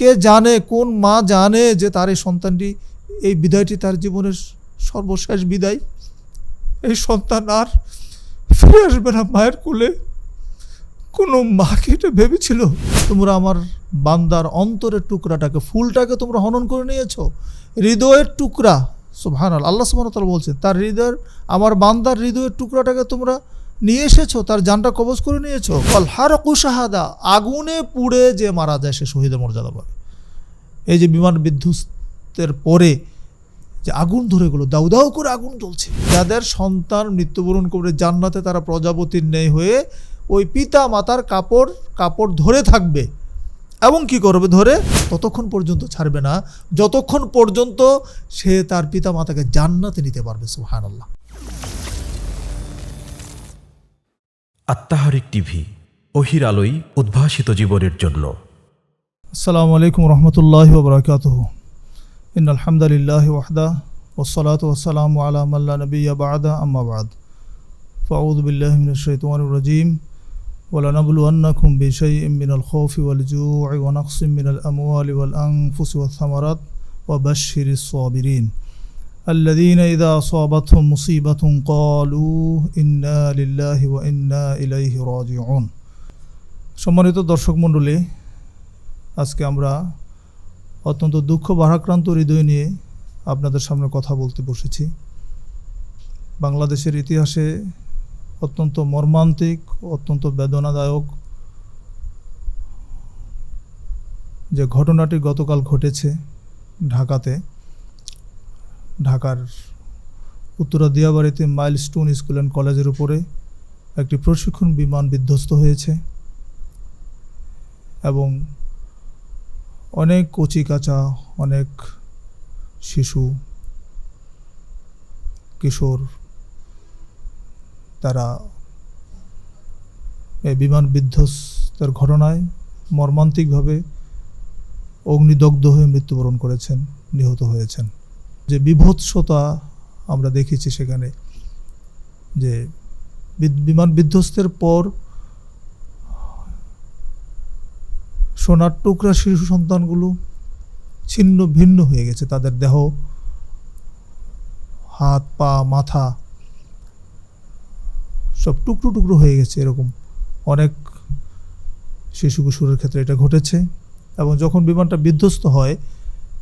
কে জানে, কোন মা জানে যে তার এই সন্তানটি, এই বিদায়টি তার জীবনের সর্বশেষ বিদায়। এই সন্তান আর ফিরে আসবে না মায়ের কোলে। কোনো মা কি এটা ভেবেছিল? তোমরা আমার বান্দার অন্তরের টুকরাটাকে, ফুলটাকে তোমরা হনন করে নিয়েছো? হৃদয়ের টুকরা সুবহান আল্লাহ সুবহান বলছে, তার হৃদয়ের, আমার বান্দার হৃদয়ের টুকরাটাকে তোমরা নিয়ে এসেছ, তার জানটা কবজ করে নিয়েছো? কল হার কুশাহাদা আগুনে পুড়ে যে মারা যায় সে শহীদের মর্যাদা পাবে। এই যে বিমান বিধ্বস্তের পরে যে আগুন ধরে গেলো, দাউ করে আগুন জ্বলছে। যাদের সন্তান মৃত্যুবরণ করে জান্নাতে তারা প্রজাপতির ন্যায় হয়ে ওই পিতা মাতার কাপড় কাপড় ধরে থাকবে। এবং কি করবে ধরে? ততক্ষণ পর্যন্ত ছাড়বে না। যতক্ষণ পর্যন্ত সে তার পিতা মাতাকে জান্নাতে নিতে পারবে সুহান আল্লাহ আত্মাহারিক টিভি অহির আলোই উদ্ভাসিত জীবনের জন্য আসসালামু আলাইকুম রহমতুল্লাহ বরকাত ইন আলহামদুলিল্লাহ ওয়াহদা ওসলাত ওসালাম আলা মাল্লা নবী বাদা আম্মা বাদ ফাউদ বিল্লাহ মিন الشيطان الرجيم ولنبلونكم بشيء من الخوف والجوع ونقص من الأموال والأنفس والثمرات وبشر الصابرين الذين إذا أصابتهم مصيبة قالوا إنا لله وإنا إليه راجعون সম্মানিত দর্শক মণ্ডলী আজকে আমরা অত্যন্ত দুঃখ ভারাক্রান্ত হৃদয় নিয়ে আপনাদের সামনে কথা বলতে বসেছি বাংলাদেশের ইতিহাসে অত্যন্ত মর্মান্তিক অত্যন্ত বেদনাদায়ক যে ঘটনাটি গতকাল ঘটেছে ঢাকাতে ঢাকার উত্তরা দিয়াবাড়িতে মাইলস্টোন স্কুল অ্যান্ড কলেজের উপরে একটি প্রশিক্ষণ বিমান বিধ্বস্ত হয়েছে এবং অনেক কচি কাঁচা, অনেক শিশু, কিশোর তারা এই বিমান বিধ্বস্তের ঘটনায় মর্মান্তিকভাবে অগ্নিদগ্ধ হয়ে মৃত্যুবরণ করেছেন, নিহত হয়েছেন। যে বিভৎসতা আমরা দেখেছি সেখানে, যে বিমান বিধ্বস্তের পর সোনার টুকরা শিশু সন্তানগুলো ছিন্ন ভিন্ন হয়ে গেছে। তাদের দেহ, হাত, পা, মাথা সব টুকরো টুকরো হয়ে গেছে এরকম। অনেক শিশু কিশোরের ক্ষেত্রে এটা ঘটেছে এবং যখন বিমানটা বিধ্বস্ত হয়,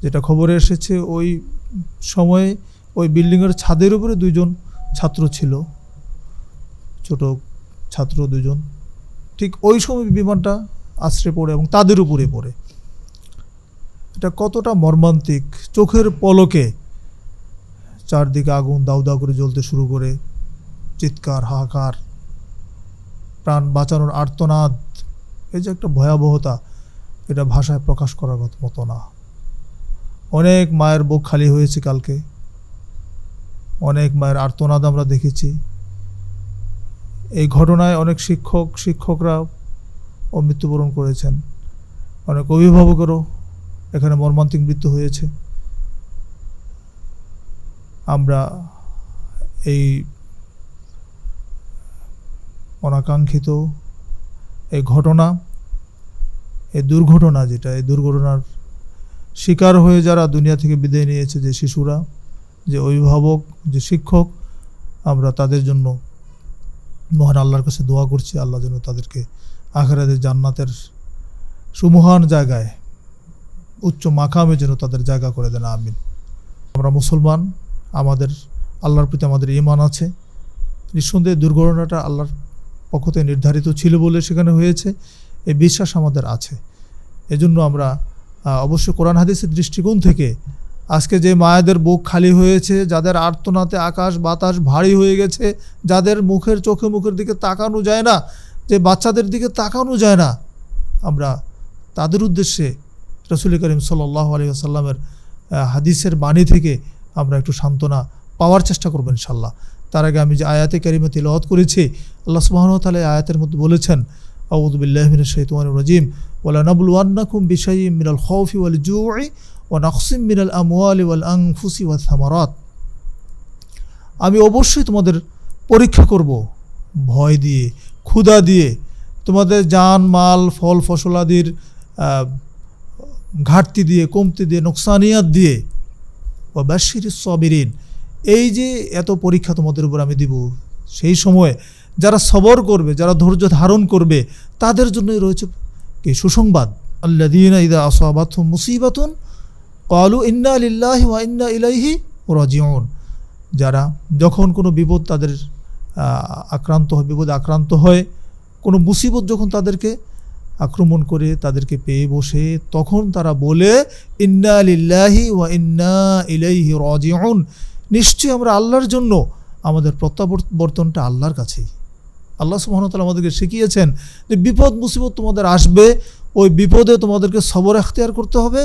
যেটা খবরে এসেছে, ওই সময়ে ওই বিল্ডিংয়ের ছাদের উপরে দুইজন ছাত্র ছিল। ছোট ছাত্র দুজন ঠিক ওই সময় বিমানটা আশ্রে পড়ে এবং তাদের উপরে পড়ে। এটা কতটা মর্মান্তিক। চোখের পলকে চারদিকে আগুন দাউ দাউ করে জ্বলতে শুরু করে। চিৎকার, হাহাকার, প্রাণ বাঁচানোর আর্তনাদ। এই যে একটা ভয়াবহতা, এটা ভাষায় প্রকাশ করার মতো না। অনেক মায়ের বুক খালি হয়েছে কালকে। অনেক মায়ের আর্তনাদ আমরা দেখেছি। এই ঘটনায় অনেক শিক্ষক, শিক্ষকরা ও মৃত্যুবরণ করেছেন। অনেক অভিভাবকেরও এখানে মর্মান্তিক মৃত্যু হয়েছে। আমরা এই অনাকাঙ্ক্ষিত এই ঘটনা, এই দুর্ঘটনা যেটা, এই দুর্ঘটনার শিকার হয়ে যারা দুনিয়া থেকে বিদায় নিয়েছে যে শিশুরা, যে অভিভাবক, যে শিক্ষক, আমরা তাদের জন্য মহান আল্লাহর কাছে দোয়া করছি। আল্লাহ যেন তাদেরকে আখেরাদের জান্নাতের সুমহান জায়গায়, উচ্চ মাকামে যেন তাদের জায়গা করে দেন, আমিন। আমরা মুসলমান, আমাদের আল্লাহর প্রতি আমাদের ইমান আছে। নিঃসন্দেহে দুর্ঘটনাটা আল্লাহর পক্ষ থেকে নির্ধারিত ছিল বলে সেখানে হয়েছে। এই বিশ্বাস আমাদের আছে। এজন্য আমরা আহ, অবশ্যই কোরআন হাদিসের দৃষ্টিকোণ থেকে আজকে যে মায়েদের বুক খালি হয়েছে যাদের আর্তনাতে আকাশ বাতাস ভারী হয়ে গেছে যাদের মুখের চোখে মুখের দিকে তাকানো যায় না যে বাচ্চাদের দিকে তাকানো যায় না আমরা তাদের উদ্দেশ্যে রসুল করিম সাল্লাহ আলী আসাল্লামের হাদিসের বাণী থেকে আমরা একটু সান্ত্বনা পাওয়ার চেষ্টা করব ইনশাল্লাহ তার আগে আমি যে আয়াতে কারিমে তিলওয়াত করেছি আল্লাহ তাআলা এই আয়াতের মধ্যে বলেছেন আউযু বিল্লাহি মিনাশ শাইতানির রাজিম। ওয়ালা নাবলুওয়ান্নাকুম বিশাইইম মিনাল খাউফি ওয়াল জু'i ওয়া নাকসিম মিনাল আমওয়ালি ওয়াল আনফুসি ওয়াথ থামারাত আমি অবশ্যই তোমাদের পরীক্ষা করব, ভয় দিয়ে, ক্ষুধা দিয়ে। তোমাদের জান মাল, ফল ফসলাদির ঘাটতি দিয়ে, কমতি দিয়ে, নোকসানিয়াত দিয়ে। ও বাশির সবিরিন। এই যে এত পরীক্ষা তোমাদের উপর আমি দিব, সেই সময়ে যারা সবর করবে, যারা ধৈর্য ধারণ করবে, তাদের জন্যই রয়েছে কি সুসংবাদ। আল্লাদিন ইদা আসাবাত মুসিবাতুন কালু ইন্না লিল্লাহি ওয়া ইন্না ইলাইহি রাজিউন। যারা যখন কোনো বিপদ তাদের আক্রান্ত হয়, বিপদে আক্রান্ত হয়, কোনো মুসিবত যখন তাদেরকে আক্রমণ করে তাদেরকে পেয়ে বসে, তখন তারা বলে, ইন্না লিল্লাহি ওয়া ইন্না ইলাইহি রাজিউন। নিশ্চয়ই আমরা আল্লাহর জন্য আমাদের প্রত্যাবর্তনটা আল্লাহর কাছেই। আল্লাহ সুবহানাহু আমাদেরকে শিখিয়েছেন যে বিপদ, মুসিবত তোমাদের আসবে, ওই বিপদে তোমাদেরকে সবর এখতিয়ার করতে হবে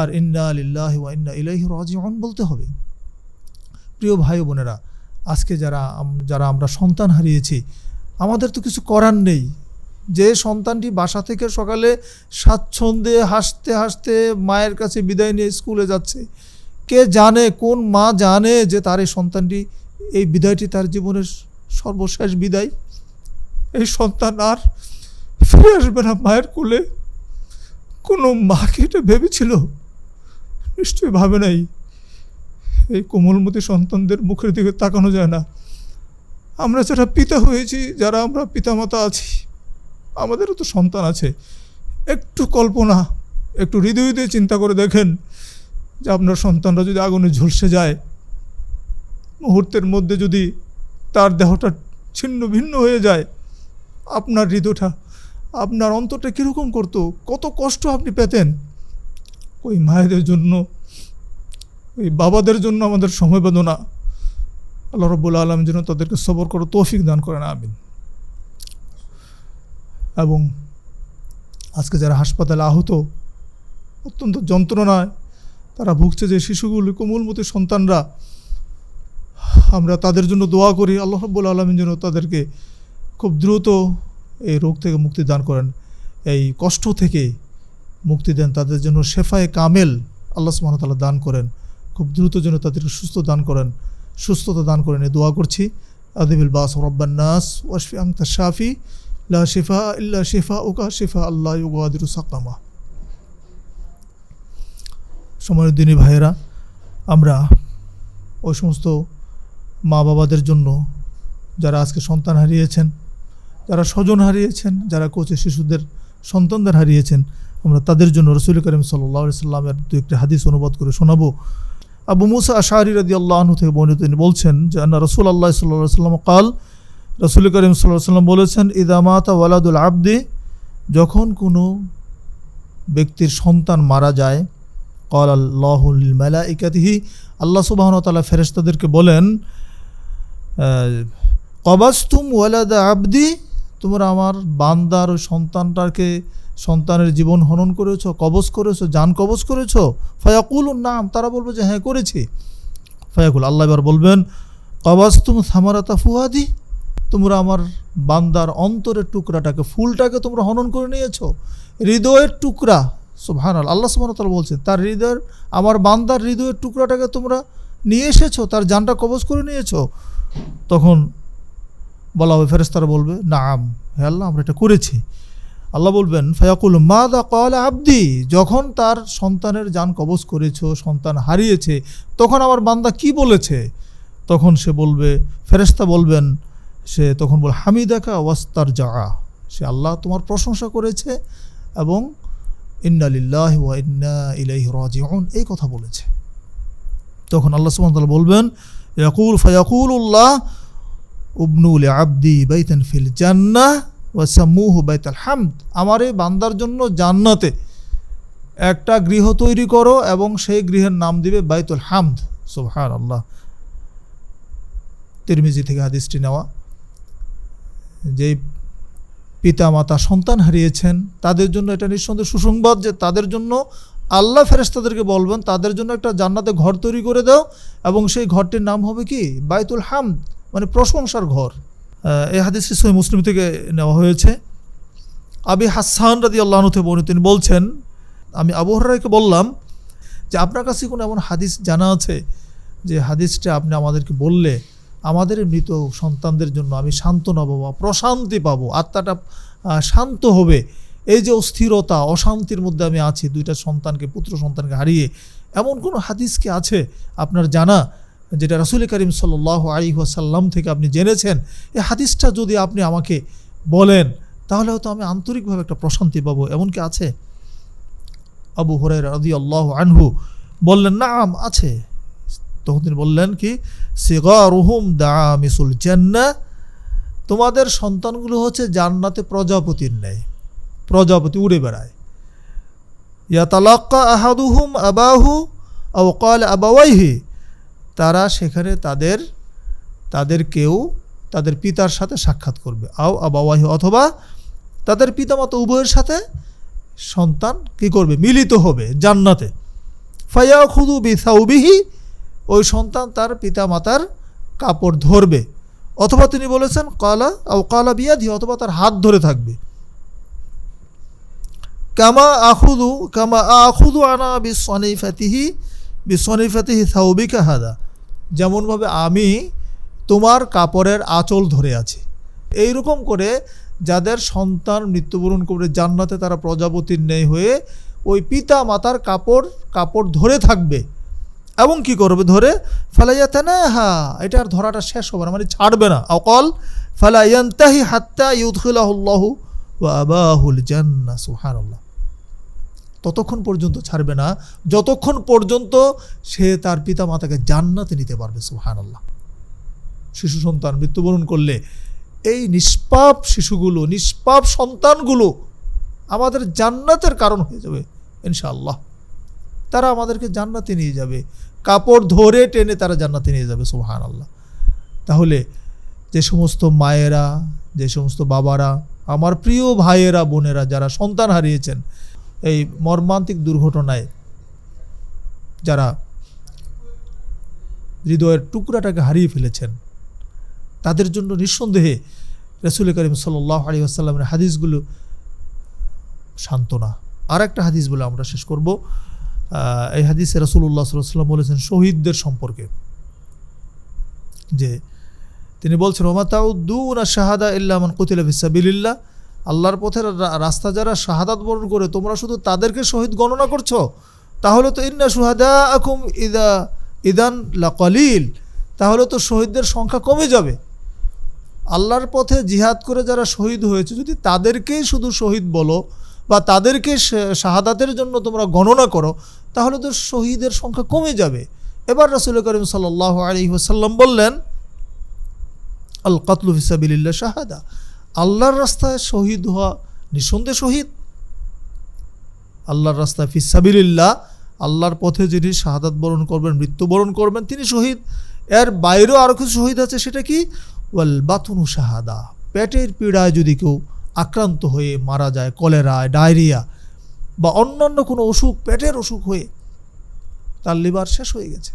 আর ইন্না আলিল্লাহ ইন্না ইলাহি রাজিউন বলতে হবে। প্রিয় ভাই বোনেরা, আজকে যারা যারা আমরা সন্তান হারিয়েছি, আমাদের তো কিছু করার নেই। যে সন্তানটি বাসা থেকে সকালে স্বাচ্ছন্দ্যে হাসতে হাসতে মায়ের কাছে বিদায় নিয়ে স্কুলে যাচ্ছে, কে জানে কোন মা জানে যে তার এই সন্তানটি, এই বিদায়টি তার জীবনের সর্বশেষ বিদায়? এই সন্তান আর ফিরে আসবে না মায়ের কোলে। কোনো মা কি এটা ভেবেছিল? নিশ্চয়ই ভাবে নাই। এই কোমলমতি সন্তানদের মুখের দিকে তাকানো যায় না। আমরা যারা পিতা হয়েছি, যারা আমরা পিতামাতা আছি, আমাদেরও তো সন্তান আছে। একটু কল্পনা, একটু হৃদয় দিয়ে চিন্তা করে দেখেন যে আপনার সন্তানরা যদি আগুনে ঝলসে যায়, মুহূর্তের মধ্যে যদি তার দেহটা ছিন্ন ভিন্ন হয়ে যায় আপনার হৃদয়টা, আপনার অন্তরটা কীরকম করতো? কত কষ্ট আপনি পেতেন? ওই মায়েদের জন্য, ওই বাবাদের জন্য আমাদের সমবেদনা আল্লাহ রব্বুল আলম যেন তাদেরকে সবর করে তৌফিক দান করেন, আমিন। এবং আজকে যারা হাসপাতালে আহত, অত্যন্ত যন্ত্রণায় তারা ভুগছে যে শিশুগুলি কোমলমতি সন্তানরা, আমরা তাদের জন্য দোয়া করি, আল্লাহ রব্বুল আলমিন যেন তাদেরকে খুব দ্রুত এই রোগ থেকে মুক্তি দান করেন। এই কষ্ট থেকে মুক্তি দেন, তাদের জন্য শেফায়ে কামেল আল্লাহ সুবহানাহু দান করেন। খুব দ্রুত যেন তাদেরকে সুস্থ দান করেন, সুস্থতা দান করেন। এই দোয়া করছি, আদিবিল বাস রব্বান নাস, ওয়াশফি আংতা শাফি, লা শিফা ইল্লা শিফা উকা শিফা আল্লাহ ইউগাদিরু সাকামা। সময়ের দিনী ভাইয়েরা, আমরা ওই সমস্ত মা বাবাদের জন্য যারা আজকে সন্তান হারিয়েছেন যারা স্বজন হারিয়েছেন, যারা কোচে শিশুদের সন্তানদের হারিয়েছেন, আমরা তাদের জন্য রসুল করিম সাল্লাহ সাল্লামের দু একটি হাদিস অনুবাদ করে শোনাবো। আবু মুসা আশারি রাদি আল্লাহ থেকে বর্ণিত তিনি বলছেন যে, আন্না রসুল আল্লাহ সাল্লাহ সাল্লাম কাল রসুল করিম সাল্লাহ সাল্লাম বলেছেন ইদামাতা ওয়ালাদুল আবদি, যখন কোনো ব্যক্তির সন্তান মারা যায় কল আল্লাহুল মেলা ইকাতিহি আল্লাহ সুবাহন তালা ফেরেস্তাদেরকে বলেন কবাস্তুম ওয়ালাদা আবদি তোমরা আমার বান্দার ওই সন্তানটাকে সন্তানের জীবন হনন করেছ, কবজ করেছ জান কবজ করেছ? ফয়াকুল নাম। তারা বলবে যে হ্যাঁ করেছি। ফয়াকুল, আল্লাহ এবার বলবেন কবাস্তুম থামারাতা ফুয়াদি, তোমরা আমার বান্দার অন্তরের টুকরাটাকে, ফুলটাকে তোমরা হনন করে নিয়েছো। হৃদয়ের টুকরা সুবহান আল্লাহ সুবহান তাআলা বলছেন, তার হৃদয়ের, আমার বান্দার হৃদয়ের টুকরাটাকে তোমরা নিয়ে এসেছ, তার জানটা কবজ করে নিয়েছো। তখন বলা হবে ফেরেস্তারা বলবে, নাম, হে আল্লাহ, আমরা এটা করেছি। আল্লাহ বলবেন, ফয়াকুল মা দা কল আবদি, যখন তার সন্তানের যান কবজ করেছ, সন্তান হারিয়েছে, তখন আমার বান্দা কি বলেছে? তখন সে বলবে ফেরেস্তা বলবেন, সে তখন বল, হামিদাকা ওয়াস্তার জা সে আল্লাহ তোমার প্রশংসা করেছে এবং ইন্নালিল্লাহ ওয়া ইন্না ইলাইহি রাজিউন, এই কথা বলেছে। তখন আল্লাহ সুবহানাহু বলবেন, ইয়াকুল, ফায়াকুলুল্লাহ উবনুল আবদি বাইতান ফিল জান্নাহ ওয়া সাম্মুহু বাইতাল হামদ। আমার এই বান্দার জন্য জান্নাতে একটা গৃহ তৈরি করো এবং সেই গৃহের নাম দিবে বাইতুল হামদ। সুবহান আল্লাহ তিরমিজি থেকে হাদিসটি নেওয়া। যে পিতা মাতা সন্তান হারিয়েছেন, তাদের জন্য এটা নিঃসন্দেহ সুসংবাদ যে তাদের জন্য আল্লাহ ফেরেস্তাদেরকে বলবেন, তাদের জন্য একটা জান্নাতে ঘর তৈরি করে দাও এবং সেই ঘরটির নাম হবে কি? বাইতুল হামদ। মানে প্রশংসার ঘর। এই হাদিসটি সহি মুসলিম থেকে নেওয়া হয়েছে। আবি হাসান রাদি আল্লাহ বর্ণিত, তিনি বলছেন, আমি আবু হরাইকে বললাম যে, আপনার কাছে কোনো এমন হাদিস জানা আছে যে, হাদিসটা আপনি আমাদেরকে বললে আমাদের মৃত সন্তানদের জন্য আমি সান্ত্বনা পাবো প্রশান্তি পাবো, আত্মাটা শান্ত হবে? এই যে অস্থিরতা, অশান্তির মধ্যে আমি আছি, দুইটা সন্তানকে, পুত্র সন্তানকে হারিয়ে এমন কোনো হাদিস কি আছে আপনার জানা? যেটা রাসুল করিম সাল্লাহ আলী ওয়াসাল্লাম থেকে আপনি জেনেছেন, এই হাদিসটা যদি আপনি আমাকে বলেন, তাহলে হয়তো আমি আন্তরিকভাবে একটা প্রশান্তি পাবো। এমন কি আছে? আবু হরাই রাদি আল্লাহ আনহু বললেন না আম আছে। তখন তিনি বললেন কি সিগা রুহুম দা মিসুল জান্না। তোমাদের সন্তানগুলো হচ্ছে জান্নাতে প্রজাপতির ন্যায়, প্রজাপতি উড়ে বেড়ায়। ইয়াতালাক্কা আহাদুহুম আবাহু আবাওয়াইহি। তারা সেখানে তাদের তাদের কেউ তাদের পিতার সাথে সাক্ষাৎ করবে। আও আবাওয়াহি অথবা তাদের পিতামাতা উভয়ের সাথে সন্তান কি করবে? মিলিত হবে জান্নাতে। ফায়া খুদু বিসাউবিহি, ওই সন্তান তার পিতামাতার কাপড় ধরবে। অথবা তিনি বলেছেন, কালা আও কালা বিয়াধি অথবা তার হাত ধরে থাকবে। কামা আখুদু কামা আখুদু আনা বিসনিফাতিহি বিসনিফাতিহি সাউবিকা হাদা। যেমনভাবে আমি তোমার কাপড়ের আঁচল ধরে আছি। এইরকম করে যাদের সন্তান মৃত্যুবরণ করে জান্নাতে তারা প্রজাপতির ন্যায় হয়ে ওই পিতা মাতার কাপড় কাপড় ধরে থাকবে। এবং কি করবে? ধরে ফালাইয়াতে না হা আর ধরাটা শেষ হবে না মানে ছাড়বে না। অকল ফালাইয়ান্তাহি হাত্তা ইউদখিলাহুল্লাহু ওয়া আবাহুল জান্না সুবহানাল্লাহ। ততক্ষণ পর্যন্ত ছাড়বে না। যতক্ষণ পর্যন্ত সে তার পিতা মাতাকে জান্নাতে নিতে পারবে সুহান আল্লাহ শিশু সন্তান মৃত্যুবরণ করলে এই নিষ্পাপ শিশুগুলো, নিষ্পাপ সন্তানগুলো আমাদের জান্নাতের কারণ হয়ে যাবে, ইনশাআল্লাহ। তারা আমাদেরকে জান্নাতে নিয়ে যাবে। কাপড় ধরে টেনে তারা জান্নাতে নিয়ে যাবে সুহান আল্লাহ তাহলে যে সমস্ত মায়েরা, যে সমস্ত বাবারা, আমার প্রিয় ভাইয়েরা, বোনেরা, যারা সন্তান হারিয়েছেন এই মর্মান্তিক দুর্ঘটনায় যারা হৃদয়ের টুকরাটাকে হারিয়ে ফেলেছেন, তাদের জন্য নিঃসন্দেহে রসুল করিম সাল্লাহ আলী আসাল্লামের হাদিসগুলো সান্ত্বনা। আর একটা হাদিস বলে আমরা শেষ করব। এই হাদিসে রসুল্লাহ সাল্লাম বলেছেন, শহীদদের সম্পর্কে। যে তিনি বলছেন ওমাতাউদ্দুন শাহাদা ইল্লামান কুতিলা আল্লাহর পথের রাস্তা যারা শাহাদাত বরণ করে, তোমরা শুধু তাদেরকে শহীদ গণনা করছ? তাহলে তো ইন্না সুহাদা আকুম ইদা, ইদান লাকলিল। তাহলে তো শহীদদের সংখ্যা কমে যাবে। আল্লাহর পথে জিহাদ করে যারা শহীদ হয়েছে, যদি তাদেরকেই শুধু শহীদ বলো বা তাদেরকে শাহাদাতের জন্য তোমরা গণনা করো, তাহলে তো শহীদের সংখ্যা কমে যাবে। এবার রসুল করিম সাল্লাহ আলী ওসাল্লাম বললেন আল কাতলু ফিসাবিল্লা শাহাদা। আল্লাহর রাস্তায় শহীদ হওয়া নিঃসন্দেহ শহীদ। আল্লাহর রাস্তায় ফিসাবিল্লাহ আল্লাহর পথে যিনি শাহাদাত বরণ করবেন মৃত্যুবরণ করবেন, তিনি শহীদ। এর বাইরেও আরও কিছু শহীদ আছে, সেটা কি? ওয়াল বাথুনু শাহাদা, পেটের পীড়ায় যদি কেউ আক্রান্ত হয়ে মারা যায়, কলেরায়, ডায়রিয়া বা অন্যান্য কোনো অসুখ, পেটের অসুখ হয়ে তার লিভার শেষ হয়ে গেছে।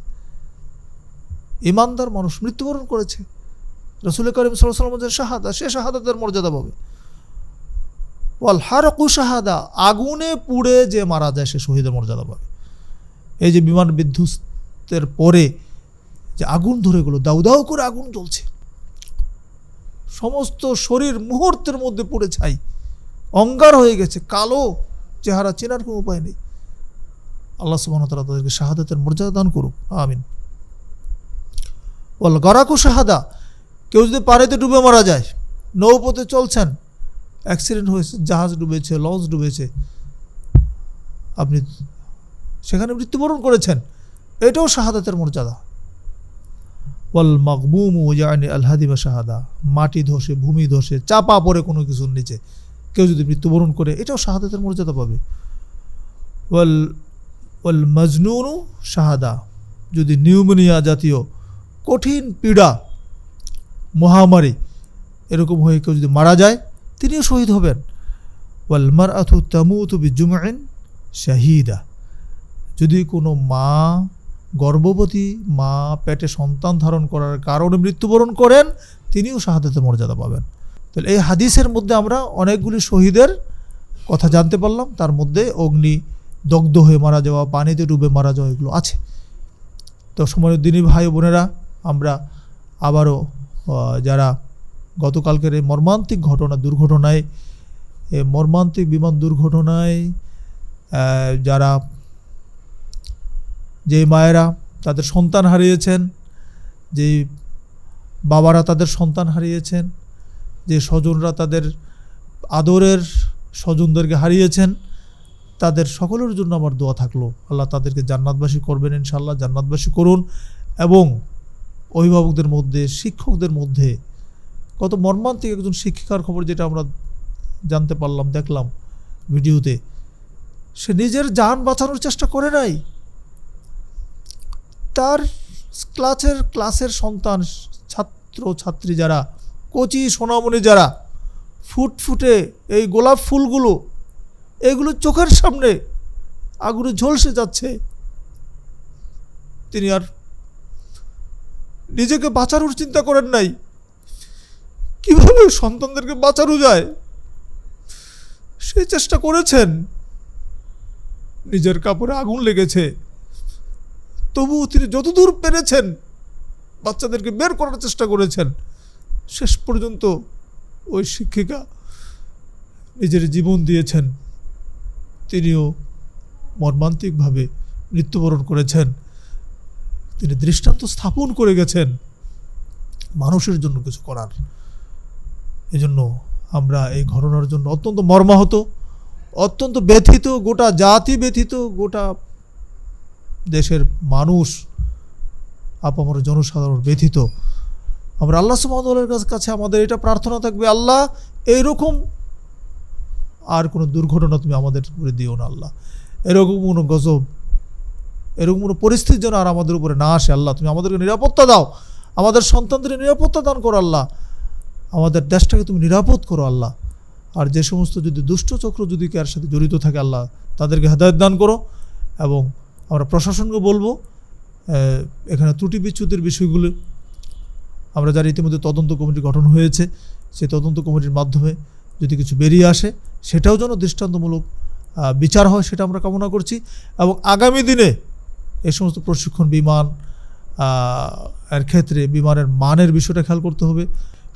ইমানদার মানুষ মৃত্যুবরণ করেছে। রসুল করিম সাল্লামের শাহাদা, সে শাহাদাতের মর্যাদা পাবে। ওয়াল হারকু শাহাদা, আগুনে পুড়ে যে মারা যায়, সে শহীদের মর্যাদা পাবে। এই যে বিমান বিধ্বস্তের পরে যে আগুন ধরে গেলো, দাউ করে আগুন জ্বলছে। সমস্ত শরীর মুহূর্তের মধ্যে পুড়ে ছাই। অঙ্গার হয়ে গেছে, কালো চেহারা চেনার কোনো উপায় নেই। আল্লাহ সুবাহ তালা তাদেরকে শাহাদাতের মর্যাদা দান করুক, আমিন। বল গরাকু শাহাদা কেউ যদি পাড়েতে ডুবে মারা যায়, নৌপথে চলছেন অ্যাক্সিডেন্ট হয়েছে, জাহাজ ডুবেছে, লঞ্চ ডুবেছে, আপনি সেখানে মৃত্যুবরণ করেছেন, এটাও শাহাদাতের মর্যাদা। ওয়াল মাকবুম জানি আলহাদি বা শাহাদা, মাটি ধসে, ভূমি ধসে, চাপা পড়ে কোনো কিছুর নিচে, কেউ যদি মৃত্যুবরণ করে, এটাও শাহাদাতের মর্যাদা পাবে। ওয়াল ওয়াল মজনুনু শাহাদা, যদি নিউমোনিয়া জাতীয় কঠিন পীড়া মহামারী, এরকম হয়ে কেউ যদি মারা যায়, তিনিও শহীদ হবেন। ওয়াল মার আথু তামুতু বিজুমাইন শাহিদা। যদি কোনো মা গর্ভবতী, মা পেটে সন্তান ধারণ করার কারণে মৃত্যুবরণ করেন, তিনিও শাহাদাতের মর্যাদা পাবেন। তাহলে এই হাদিসের মধ্যে আমরা অনেকগুলি শহীদের কথা জানতে পারলাম। তার মধ্যে অগ্নি দগ্ধ হয়ে মারা যাওয়া, পানিতে ডুবে মারা যাওয়া এগুলো আছে। তো সময় দিনী ভাই বোনেরা, আমরা আবারও যারা গতকালকের এই মর্মান্তিক ঘটনা দুর্ঘটনায় মর্মান্তিক বিমান দুর্ঘটনায় যারা যে মায়েরা তাদের সন্তান হারিয়েছেন যে বাবারা তাদের সন্তান হারিয়েছেন, যে স্বজনরা তাদের আদরের স্বজনদেরকে হারিয়েছেন, তাদের সকলের জন্য আমার দোয়া থাকল। আল্লাহ তাদেরকে জান্নাতবাসী করবেন ইনশাল্লাহ জান্নাতবাসী করুন এবং অভিভাবকদের মধ্যে, শিক্ষকদের মধ্যে। কত মর্মান্তিক একজন শিক্ষিকার খবর যেটা আমরা জানতে পারলাম, দেখলাম ভিডিওতে। সে নিজের যান বাঁচানোর চেষ্টা করে নাই। তার ক্লাসের ক্লাসের সন্তান ছাত্র ছাত্রী যারা, কচি সোনামণি যারা, ফুটফুটে এই গোলাপ ফুলগুলো, এগুলো চোখের সামনে আগুনে ঝলসে যাচ্ছে। তিনি আর নিজেকে বাঁচানোর চিন্তা করেন নাই। কীভাবে সন্তানদেরকে বাঁচানো যায়? সেই চেষ্টা করেছেন। নিজের কাপড়ে আগুন লেগেছে। তবুও তিনি যতদূর পেরেছেন, বাচ্চাদেরকে বের করার চেষ্টা করেছেন। শেষ পর্যন্ত ওই শিক্ষিকা নিজের জীবন দিয়েছেন। তিনিও মর্মান্তিকভাবে মৃত্যুবরণ করেছেন। তিনি দৃষ্টান্ত স্থাপন করে গেছেন মানুষের জন্য কিছু করার। এজন্য আমরা এই ঘটনার জন্য অত্যন্ত মর্মাহত, অত্যন্ত ব্যথিত, গোটা জাতি ব্যথিত, গোটা দেশের মানুষ আপামর জনসাধারণ ব্যথিত। আমরা আল্লাহ সুমদলের কাছে আমাদের এটা প্রার্থনা থাকবে, আল্লাহ, এইরকম আর কোনো দুর্ঘটনা তুমি আমাদের উপরে দিও না, আল্লাহ। এরকম কোনো গজব এরকম কোনো পরিস্থিতি যেন আর আমাদের উপরে না আসে, আল্লাহ, তুমি আমাদেরকে নিরাপত্তা দাও। আমাদের সন্তানদের নিরাপত্তা দান করো, আল্লাহ। আমাদের দেশটাকে তুমি নিরাপদ করো, আল্লাহ। আর যে সমস্ত যদি দুষ্ট চক্র যদি কার সাথে জড়িত থাকে, আল্লাহ, তাদেরকে হেদায়ত দান করো এবং আমরা প্রশাসনকে বলব এখানে ত্রুটি বিচ্যুতির বিষয়গুলো। আমরা যারা ইতিমধ্যে তদন্ত কমিটি গঠন হয়েছে। সেই তদন্ত কমিটির মাধ্যমে যদি কিছু বেরিয়ে আসে, সেটাও যেন দৃষ্টান্তমূলক বিচার হয়, সেটা আমরা কামনা করছি। এবং আগামী দিনে এই সমস্ত প্রশিক্ষণ, বিমান এর ক্ষেত্রে বিমানের মানের বিষয়টা খেয়াল করতে হবে।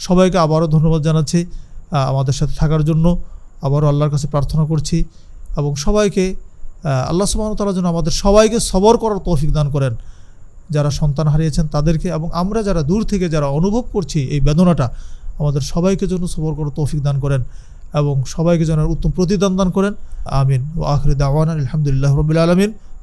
সবাইকে আবারও ধন্যবাদ জানাচ্ছি আমাদের সাথে থাকার জন্য। আবারও আল্লাহর কাছে প্রার্থনা করছি এবং সবাইকে আল্লাহ সুবাহতালা জন্য আমাদের সবাইকে সবর করার তৌফিক দান করেন। যারা সন্তান হারিয়েছেন তাদেরকে এবং আমরা যারা দূর থেকে যারা অনুভব করছি এই বেদনাটা, আমাদের সবাইকে যেন সবর করার তৌফিক দান করেন এবং সবাইকে যেন উত্তম প্রতিদান দান করেন। আমিন। ও আখরি দাওয়ান আলহামদুলিল্লাহ রবিল আলমিন।